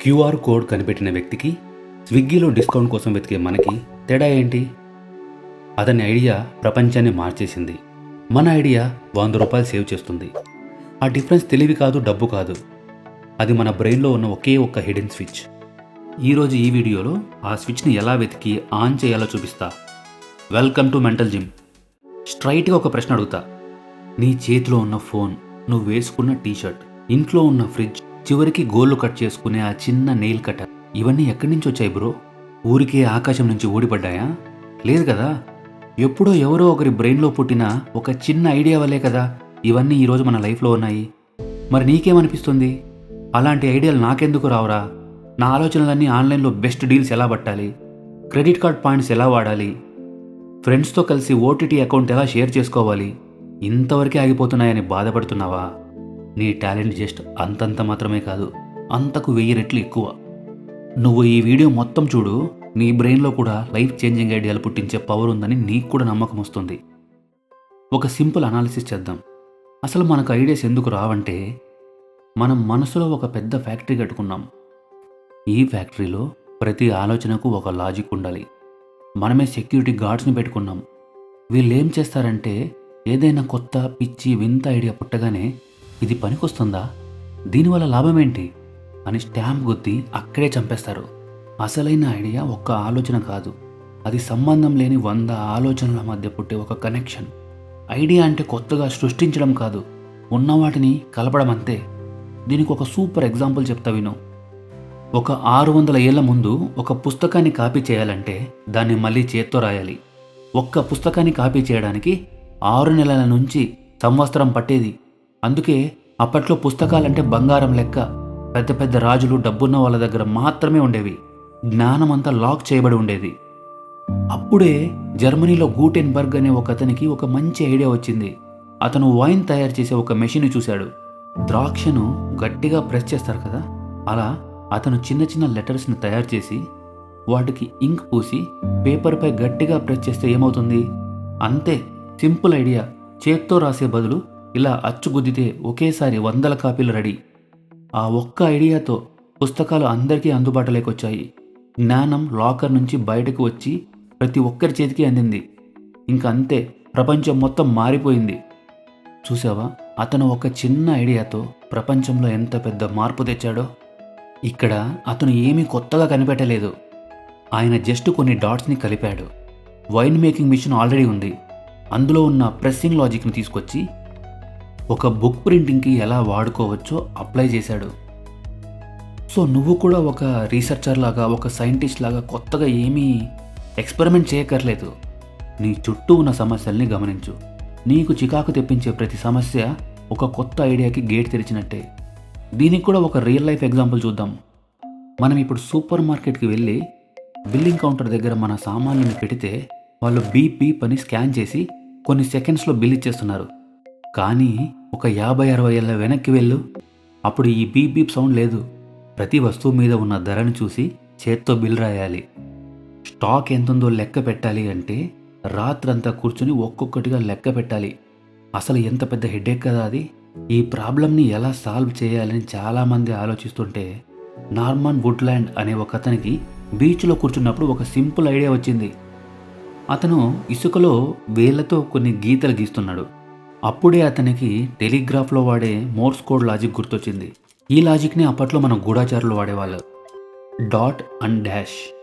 QR code కనిపెట్టిన వ్యక్తికి స్విగ్గీలో డిస్కౌంట్ కోసం వెతికే మనకి తేడా ఏంటి? అతని ఐడియా ప్రపంచాన్ని మార్చేసింది. మన ఐడియా వంద రూపాయలు సేవ్ చేస్తుంది. ఆ డిఫరెన్స్ తెలివి కాదు డబ్బు కాదు. అది మన బ్రెయిన్లో ఉన్న ఒకే ఒక్క హిడెన్ స్విచ్. ఈరోజు ఈ వీడియోలో ఆ స్విచ్ని ఎలా వెతికి ఆన్ చేయాలో చూపిస్తా. Welcome to mental gym. స్ట్రైట్గా ఒక ప్రశ్న అడుగుతా. నీ చేతిలో ఉన్న ఫోన్ నువ్వు వేసుకున్న టీషర్ట్ ఇంట్లో ఉన్న ఫ్రిడ్జ్ చివరికి గోళ్ళు కట్ చేసుకునే ఆ చిన్న నెయిల్ కటర్ ఇవన్నీ ఎక్కడి నుంచి వచ్చాయి బ్రో? ఊరికే ఆకాశం నుంచి ఓడిపడ్డాయా లేదు కదా. ఎప్పుడో ఎవరో ఒకరి బ్రెయిన్లో పుట్టిన ఒక చిన్న ఐడియా వల్లే కదా ఇవన్నీ ఈరోజు మన లైఫ్లో ఉన్నాయి. మరి నీకేమనిపిస్తుంది? అలాంటి ఐడియాలు నాకెందుకు రావురా? నా ఆలోచనలన్నీ ఆన్లైన్లో బెస్ట్ డీల్స్ ఎలా పట్టాలి? క్రెడిట్ కార్డ్ పాయింట్స్ ఎలా వాడాలి? ఫ్రెండ్స్తో కలిసి ఓటీటీ అకౌంట్ ఎలా షేర్ చేసుకోవాలి? ఇంతవరకే ఆగిపోతున్నాయని బాధపడుతున్నావా? నీ టాలెంట్ జస్ట్ అంతంత మాత్రమే కాదు అంతకు వెయ్యి రెట్లు ఎక్కువ. నువ్వు ఈ వీడియో మొత్తం చూడు నీ బ్రెయిన్లో కూడా లైఫ్ చేంజింగ్ ఐడియాలు పుట్టించే పవర్ ఉందని నీకు కూడా నమ్మకం వస్తుంది. ఒక సింపుల్ అనాలిసిస్ చేద్దాం. అసలు మనకు ఐడియాస్ ఎందుకు రావంటే మనం మనసులో ఒక పెద్ద ఫ్యాక్టరీ కట్టుకున్నాం. ఈ ఫ్యాక్టరీలో ప్రతి ఆలోచనకు ఒక లాజిక్ ఉండాలి. మనమే సెక్యూరిటీ గార్డ్స్ని పెట్టుకున్నాం. వీళ్ళు ఏం చేస్తారంటే ఏదైనా కొత్త పిచ్చి వింత ఐడియా పుట్టగానే ఇది పనికొస్తుందా? దీనివల్ల లాభం ఏంటి అని స్టాంప్ గుద్ది అక్కడే చంపేస్తారు. అసలైన ఐడియా ఒక్క ఆలోచన కాదు. అది సంబంధం లేని వంద ఆలోచనల మధ్య పుట్టే ఒక కనెక్షన్. ఐడియా అంటే కొత్తగా సృష్టించడం కాదు. ఉన్న వాటిని కలపడం అంతే. దీనికి ఒక సూపర్ ఎగ్జాంపుల్ చెప్తా విను. ఒక ఆరు వందల ఏళ్ళ ముందు ఒక పుస్తకాన్ని కాపీ చేయాలంటే దాన్ని మళ్ళీ చేత్తో రాయాలి. ఒక్క పుస్తకాన్ని కాపీ చేయడానికి ఆరు నెలల నుంచి సంవత్సరం పట్టేది. అందుకే అప్పట్లో పుస్తకాలంటే బంగారం లెక్క. పెద్ద పెద్ద రాజులు డబ్బున్న వాళ్ళ దగ్గర మాత్రమే ఉండేవి. జ్ఞానం అంతా లాక్ చేయబడి ఉండేది. అప్పుడే జర్మనీలో గూటెన్బర్గ్ అనే ఒక అతనికి ఒక మంచి ఐడియా వచ్చింది. అతను వైన్ తయారు చేసే ఒక మెషిన్ చూశాడు. ద్రాక్షను గట్టిగా ప్రెస్ చేస్తారు కదా? అలా అతను చిన్న చిన్న లెటర్స్ని తయారు చేసి వాటికి ఇంక్ పూసి పేపర్పై గట్టిగా ప్రెస్ చేస్తే ఏమవుతుంది? అంతే సింపుల్ ఐడియా. చేత్తో రాసే బదులు ఇలా అచ్చుగుద్దితే ఒకేసారి వందల కాపీలు రెడీ. ఆ ఒక్క ఐడియాతో పుస్తకాలు అందరికీ అందుబాటులోకి వచ్చాయి జ్ఞానం లాకర్ నుంచి బయటకు వచ్చి ప్రతి ఒక్కరి చేతికి అందింది. ఇంక అంతే ప్రపంచం మొత్తం మారిపోయింది. చూసావా అతను ఒక చిన్న ఐడియాతో ప్రపంచంలో ఎంత పెద్ద మార్పు తెచ్చాడో? ఇక్కడ అతను ఏమీ కొత్తగా కనిపెట్టలేదు. ఆయన జస్ట్ కొన్ని డాట్స్ని కలిపాడు. వైన్ మేకింగ్ మిషన్ ఆల్రెడీ ఉంది. అందులో ఉన్న ప్రెస్సింగ్ లాజిక్ని తీసుకొచ్చి ఒక బుక్ ప్రింటింగ్కి ఎలా వాడుకోవచ్చో అప్లై చేశాడు. సో నువ్వు కూడా ఒక రీసెర్చర్ లాగా ఒక సైంటిస్ట్ లాగా కొత్తగా ఏమీ ఎక్స్పెరిమెంట్ చేయక్కర్లేదు. నీ చుట్టూ ఉన్న సమస్యల్ని గమనించు. నీకు చికాకు తెప్పించే ప్రతి సమస్య ఒక కొత్త ఐడియాకి గేట్ తెరిచినట్టే. దీనికి కూడా ఒక రియల్ లైఫ్ ఎగ్జాంపుల్ చూద్దాం. మనం ఇప్పుడు సూపర్ మార్కెట్కి వెళ్ళి బిల్లింగ్ కౌంటర్ దగ్గర మన సామాన్లను పెడితే వాళ్ళు బీపీ పని స్కాన్ చేసి కొన్ని సెకండ్స్లో బిల్ ఇచ్చేస్తున్నారు. కానీ ఒక యాభై అరవై ఏళ్ళ వెనక్కి వెళ్ళు. అప్పుడు ఈ బీప్ బీప్ సౌండ్ లేదు. ప్రతి వస్తువు మీద ఉన్న ధరను చూసి చేత్తో బిల్ రాయాలి. స్టాక్ ఎంతుందో లెక్క పెట్టాలి అంటే రాత్రంతా కూర్చుని ఒక్కొక్కటిగా లెక్క పెట్టాలి. అసలు ఎంత పెద్ద హెడేక్ కదా అది. ఈ ప్రాబ్లమ్ని ఎలా సాల్వ్ చేయాలని చాలామంది ఆలోచిస్తుంటే నార్మన్ వుడ్లాండ్ అనే ఒక అతనికి బీచ్లో కూర్చున్నప్పుడు ఒక సింపుల్ ఐడియా వచ్చింది. అతను ఇసుకలో వేళ్ళతో కొన్ని గీతలు గీస్తున్నాడు. అప్పుడే అతనికి టెలిగ్రాఫ్లో వాడే మోర్స్ కోడ్ లాజిక్ గుర్తొచ్చింది. ఈ లాజిక్ని అప్పట్లో మనం గూఢాచారులు వాడేవాళ్ళు. Dot and dash.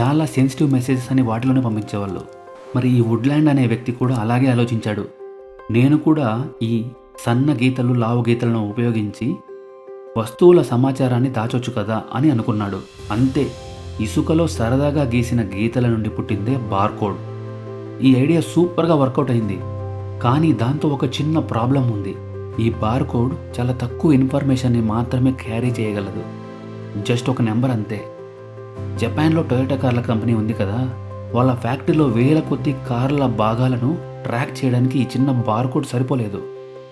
చాలా సెన్సిటివ్ మెసేజెస్ అని వాటిలోనే పంపించేవాళ్ళు. మరి ఈ వుడ్లాండ్ అనే వ్యక్తి కూడా అలాగే ఆలోచించాడు. నేను కూడా ఈ సన్న గీతలు లావు గీతలను ఉపయోగించి వస్తువుల సమాచారాన్ని దాచొచ్చు కదా అని అనుకున్నాడు. అంతే. ఇసుకలో సరదాగా గీసిన గీతల నుండి పుట్టిందే బార్కోడ్ ఈ ఐడియా సూపర్గా వర్కౌట్ అయింది. కానీ దాంతో ఒక చిన్న ప్రాబ్లం ఉంది. ఈ బార్కోడ్ చాలా తక్కువ ఇన్ఫర్మేషన్ని మాత్రమే క్యారీ చేయగలదు. జస్ట్ ఒక నెంబర్ అంతే. జపాన్లో టొయోటా కార్ల కంపెనీ ఉంది కదా వాళ్ళ ఫ్యాక్టరీలో వేల కొద్ది కార్ల భాగాలను ట్రాక్ చేయడానికి ఈ చిన్న బార్కోడ్ సరిపోలేదు.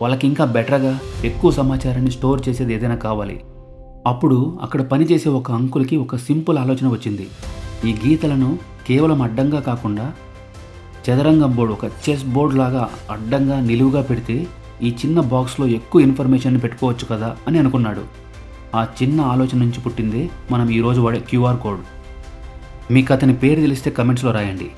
వాళ్ళకి ఇంకా బెటర్గా ఎక్కువ సమాచారాన్ని స్టోర్ చేసేది ఏదైనా కావాలి. అప్పుడు అక్కడ పనిచేసే ఒక అంకుల్కి ఒక సింపుల్ ఆలోచన వచ్చింది. ఈ గీతలను కేవలం అడ్డంగా కాకుండా చదరంగం బోర్డు ఒక చెస్ బోర్డ్ లాగా అడ్డంగా నిలువుగా పెడితే ఈ చిన్న బాక్స్లో ఎక్కువ ఇన్ఫర్మేషన్ పెట్టుకోవచ్చు కదా అని అనుకున్నాడు. ఆ చిన్న ఆలోచన నుంచి పుట్టిందే మనం ఈరోజు వాడే క్యూఆర్ కోడ్. మీకు అతని పేరు తెలిస్తే కమెంట్స్లో రాయండి.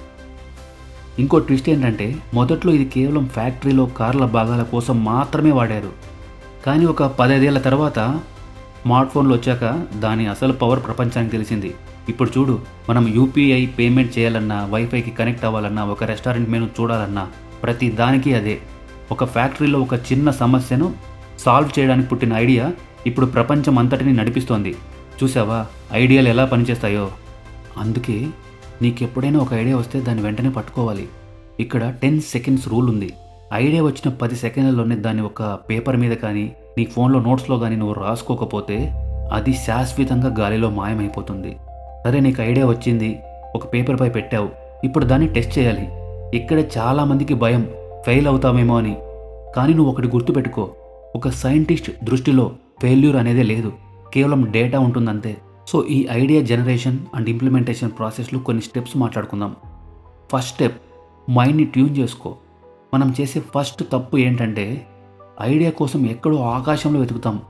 ఇంకో ట్విస్ట్ ఏంటంటే మొదట్లో ఇది కేవలం ఫ్యాక్టరీలో కార్ల భాగాల కోసం మాత్రమే వాడారు. కానీ ఒక పదైదేళ్ళ తర్వాత స్మార్ట్ ఫోన్లు వచ్చాక దాని అసలు పవర్ ప్రపంచానికి తెలిసింది. ఇప్పుడు చూడు మనం యూపీఐ పేమెంట్ చేయాలన్నా వైఫైకి కనెక్ట్ అవ్వాలన్నా ఒక రెస్టారెంట్ మెనూ చూడాలన్నా ప్రతి దానికి అదే. ఒక ఫ్యాక్టరీలో ఒక చిన్న సమస్యను సాల్వ్ చేయడానికి పుట్టిన ఐడియా ఇప్పుడు ప్రపంచం అంతటిని నడిపిస్తోంది. చూసావా? ఐడియాలు ఎలా పనిచేస్తాయో? అందుకే నీకెప్పుడైనా ఒక ఐడియా వస్తే దాన్ని వెంటనే పట్టుకోవాలి. ఇక్కడ టెన్ సెకండ్స్ రూల్ ఉంది. ఐడియా వచ్చిన పది సెకండ్లలోనే దాన్ని ఒక పేపర్ మీద కానీ నీ ఫోన్లో నోట్స్లో కానీ నువ్వు రాసుకోకపోతే అది శాశ్వతంగా గాలిలో మాయమైపోతుంది. సరే నీకు ఐడియా వచ్చింది ఒక పేపర్పై పెట్టావు. ఇప్పుడు దాన్ని టెస్ట్ చేయాలి. ఇక్కడ చాలామందికి భయం ఫెయిల్ అవుతామేమో అని. కానీ నువ్వు ఒకటి గుర్తుపెట్టుకో ఒక సైంటిస్ట్ దృష్టిలో ఫెయిల్యూర్ అనేదే లేదు. కేవలం డేటా ఉంటుందంతే. సో ఈ ఐడియా జనరేషన్ అండ్ ఇంప్లిమెంటేషన్ ప్రాసెస్లో కొన్ని స్టెప్స్ మాట్లాడుకుందాం. ఫస్ట్ స్టెప్ మైండ్ని ట్యూన్ చేసుకో. మనం చేసే ఫస్ట్ తప్పు ఏంటంటే ఐడియా కోసం ఎక్కడో ఆకాశంలో వెతుకుతాం.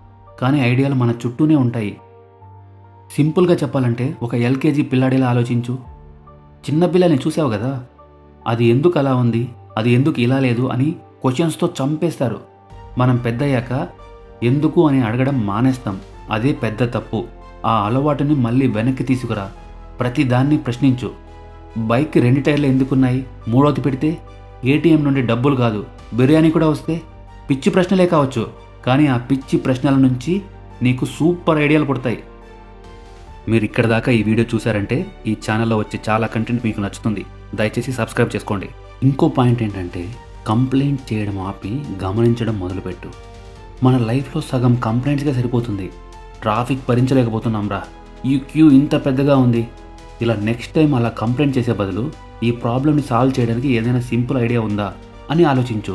కానీ ఐడియాలు మన చుట్టూనే ఉంటాయి. సింపుల్గా చెప్పాలంటే ఒక ఎల్కేజీ పిల్లాడిలా ఆలోచించు. చిన్నపిల్లని చూసావు కదా? అది ఎందుకు అలా ఉంది? అది ఎందుకు ఇలా లేదు? అని క్వశ్చన్స్తో చంపేస్తారు. మనం పెద్దయ్యాక ఎందుకు అని అడగడం మానేస్తాం. అదే పెద్ద తప్పు. ఆ అలవాటుని మళ్ళీ వెనక్కి తీసుకురా. ప్రతి దాన్ని ప్రశ్నించు. బైక్ రెండు టైర్లు ఎందుకున్నాయి? మూడవది పెడితే ఏటీఎం నుండి డబ్బులు కాదు. బిర్యానీ కూడా వస్తే పిచ్చి ప్రశ్నలే కావచ్చు. కానీ ఆ పిచ్చి ప్రశ్నల నుంచి నీకు సూపర్ ఐడియాలు పుడతాయి. మీరు ఇక్కడ దాకా ఈ వీడియో చూసారంటే ఈ ఛానల్లో వచ్చే చాలా కంటెంట్ మీకు నచ్చుతుంది. దయచేసి సబ్స్క్రైబ్ చేసుకోండి. ఇంకో పాయింట్ ఏంటంటే కంప్లైంట్ చేయడం ఆపి గమనించడం మొదలుపెట్టు. మన లైఫ్లో సగం కంప్లైంట్స్గా సరిపోతుంది. ట్రాఫిక్ భరించలేకపోతున్నాం రా. ఈ క్యూ ఇంత పెద్దగా ఉంది. ఇలా నెక్స్ట్ టైం అలా కంప్లైంట్ చేసే బదులు ఈ ప్రాబ్లమ్ని సాల్వ్ చేయడానికి ఏదైనా సింపుల్ ఐడియా ఉందా అని ఆలోచించు.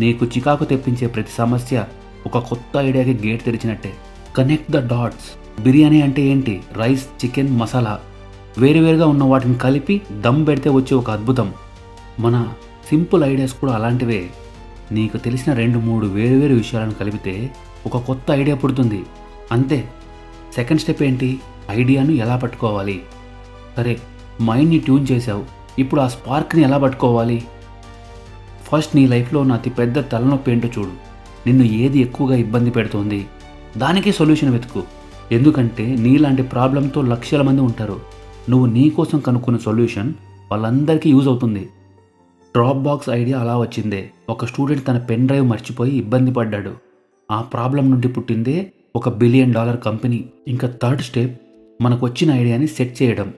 నీకు చికాకు తెప్పించే ప్రతి సమస్య ఒక కొత్త ఐడియాకి గేట్ తెరిచినట్టే. కనెక్ట్ ద డాట్స్ బిర్యానీ అంటే ఏంటి? Rice chicken masala. వేరువేరుగా ఉన్న వాటిని కలిపి దమ్ పెడితే వచ్చే ఒక అద్భుతం. మన సింపుల్ ఐడియాస్ కూడా అలాంటివే. నీకు తెలిసిన రెండు మూడు వేరువేరు విషయాలను కలిపితే ఒక కొత్త ఐడియా పుడుతుంది. అంతే. సెకండ్ స్టెప్ ఏంటి? ఐడియాను ఎలా పట్టుకోవాలి? సరే మైండ్ని ట్యూన్ చేసావు ఇప్పుడు ఆ స్పార్క్ని ఎలా పట్టుకోవాలి? ఫస్ట్ నీ లైఫ్లో ఉన్న అతి పెద్ద తలనొప్పి ఏంటో చూడు. నిన్ను ఏది ఎక్కువగా ఇబ్బంది పెడుతోంది? దానికి సొల్యూషన్ వెతుకు. ఎందుకంటే నీలాంటి ప్రాబ్లంతో లక్షల మంది ఉంటారు. నువ్వు నీ కోసం కనుక్కున్న సొల్యూషన్ వాళ్ళందరికీ యూజ్ అవుతుంది. డ్రాప్ బాక్స్ ఐడియా అలా వచ్చిందే. ఒక స్టూడెంట్ తన పెన్ డ్రైవ్ మర్చిపోయి ఇబ్బంది పడ్డాడు. ఆ ప్రాబ్లం నుండి పుట్టిందే ఒక బిలియన్ డాలర్ కంపెనీ. ఇంకా థర్డ్ స్టెప్ మనకు వచ్చిన ఐడియాని సెట్ చేయడం.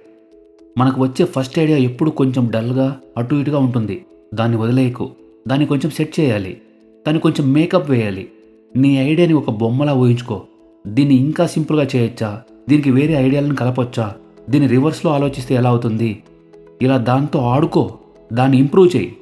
మనకు వచ్చే ఫస్ట్ ఐడియా ఎప్పుడు కొంచెం డల్గా అటు ఇటుగా ఉంటుంది. దాన్ని వదిలేయకు. దాన్ని కొంచెం సెట్ చేయాలి. దాన్ని కొంచెం మేకప్ వేయాలి. నీ ఐడియాని ఒక బొమ్మలా ఊహించుకో. దీన్ని ఇంకా సింపుల్గా చేయొచ్చా? దీనికి వేరే ఐడియాలను కలపొచ్చా? దీన్ని రివర్స్లో ఆలోచిస్తే ఎలా అవుతుంది? ఇలా దాంతో ఆడుకో. దాన్ని ఇంప్రూవ్ చేయి.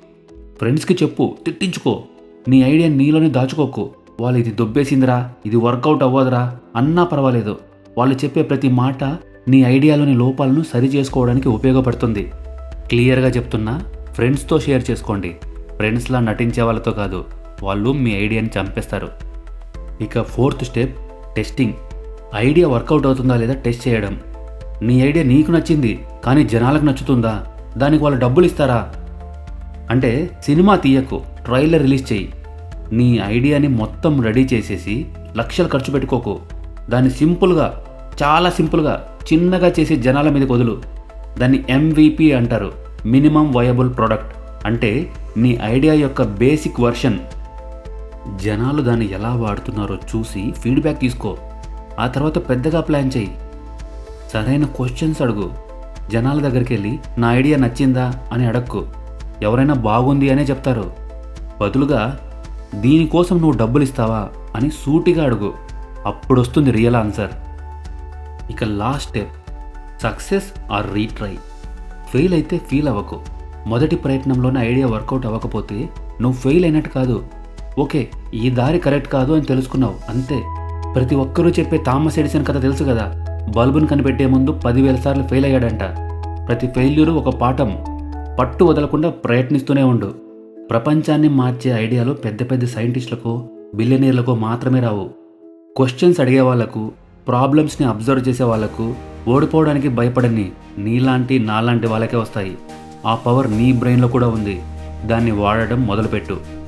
ఫ్రెండ్స్కి చెప్పు తిట్టించుకో. నీ ఐడియాని నీలోనే దాచుకోకు. వాళ్ళు ఇది దొబ్బేసిందిరా ఇది వర్కౌట్ అవ్వదురా అన్నా పర్వాలేదు. వాళ్ళు చెప్పే ప్రతి మాట నీ ఐడియాలోని లోపాలను సరి చేసుకోవడానికి ఉపయోగపడుతుంది. క్లియర్గా చెప్తున్నా ఫ్రెండ్స్తో షేర్ చేసుకోండి. ఫ్రెండ్స్లా నటించే వాళ్ళతో కాదు వాళ్ళు మీ ఐడియాని చంపేస్తారు. ఇక fourth step testing. Idea work out అవుతుందా లేదా టెస్ట్ చేయడం. నీ ఐడియా నీకు నచ్చింది కానీ జనాలకు నచ్చుతుందా? దానికి వాళ్ళు డబ్బులు ఇస్తారా? అంటే సినిమా తీయకు ట్రైలర్ రిలీజ్ చేయి. నీ ఐడియాని మొత్తం రెడీ చేసేసి లక్షలు ఖర్చు పెట్టుకోకు. దాన్ని సింపుల్గా చాలా సింపుల్గా చిన్నగా చేసి జనాల మీదకి వదులు. దాన్ని ఎంవిపి అంటారు మినిమం వయబుల్ ప్రోడక్ట్. అంటే నీ ఐడియా యొక్క బేసిక్ వర్షన్ జనాలు దాన్ని ఎలా వాడుతున్నారో చూసి ఫీడ్బ్యాక్ తీసుకో. ఆ తర్వాత పెద్దగా ప్లాన్ చేయి. సరైన క్వశ్చన్స్ అడుగు. జనాల దగ్గరికి వెళ్ళి నా ఐడియా నచ్చిందా? అని అడక్కు. ఎవరైనా బాగుంది అనే చెప్తారు. బదులుగా దీనికోసం నువ్వు డబ్బులు ఇస్తావా? అని సూటిగా అడుగు. అప్పుడు వస్తుంది రియల్ ఆన్సర్ ఇక last step success or retry fail అయితే ఫీల్ అవ్వకు. మొదటి ప్రయత్నంలోనే ఐడియా వర్కౌట్ అవ్వకపోతే నువ్వు ఫెయిల్ అయినట్టు కాదు. ఓకే ఈ దారి కరెక్ట్ కాదు అని తెలుసుకున్నావు అంతే. ప్రతి ఒక్కరూ చెప్పే థామస్ ఎడిసన్ కథ తెలుసు కదా? బల్బును కనిపెట్టే ముందు పదివేల సార్లు ఫెయిల్ అయ్యాడంట. ప్రతి ఫెయిల్యూరు ఒక పాఠం. పట్టు వదలకుండా ప్రయత్నిస్తూనే ఉండు. ప్రపంచాన్ని మార్చే ఐడియాలు పెద్ద పెద్ద సైంటిస్టులకు బిలియనీర్లకు మాత్రమే రావు. క్వశ్చన్స్ అడిగే వాళ్ళకు ప్రాబ్లమ్స్ని అబ్జర్వ్ చేసే వాళ్ళకు ఓడిపోవడానికి భయపడని నీలాంటి నాలాంటి వాళ్ళకే వస్తాయి. ఆ పవర్ నీ బ్రెయిన్లో కూడా ఉంది. దాన్ని వాడడం మొదలుపెట్టు.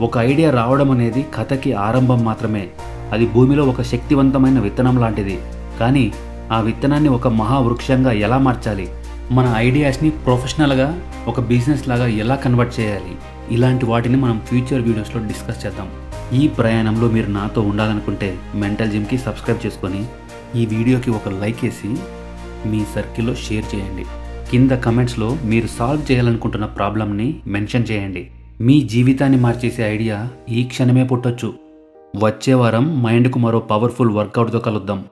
ఒక ఐడియా రావడం అనేది కథకి ఆరంభం మాత్రమే. అది భూమిలో ఒక శక్తివంతమైన విత్తనం లాంటిది. కానీ ఆ విత్తనాన్ని ఒక మహావృక్షంగా ఎలా మార్చాలి? మన ఐడియాస్ని ప్రొఫెషనల్గా ఒక బిజినెస్ లాగా ఎలా కన్వర్ట్ చేయాలి? ఇలాంటి వాటిని మనం ఫ్యూచర్ వీడియోస్లో డిస్కస్ చేద్దాం. ఈ ప్రయాణంలో మీరు నాతో ఉండాలనుకుంటే మెంటల్ జిమ్కి సబ్స్క్రైబ్ చేసుకొని ఈ వీడియోకి ఒక లైక్ వేసి మీ సర్కిల్లో షేర్ చేయండి. కింద కమెంట్స్లో మీరు సాల్వ్ చేయాలనుకుంటున్న ప్రాబ్లమ్ని మెన్షన్ చేయండి. మీ జీవితాన్ని మార్చేసే ఐడియా ఈ క్షణమే పుట్టొచ్చు. వచ్చే వారం మైండ్కు మరో పవర్ఫుల్ వర్కౌట్తో కలుద్దాం.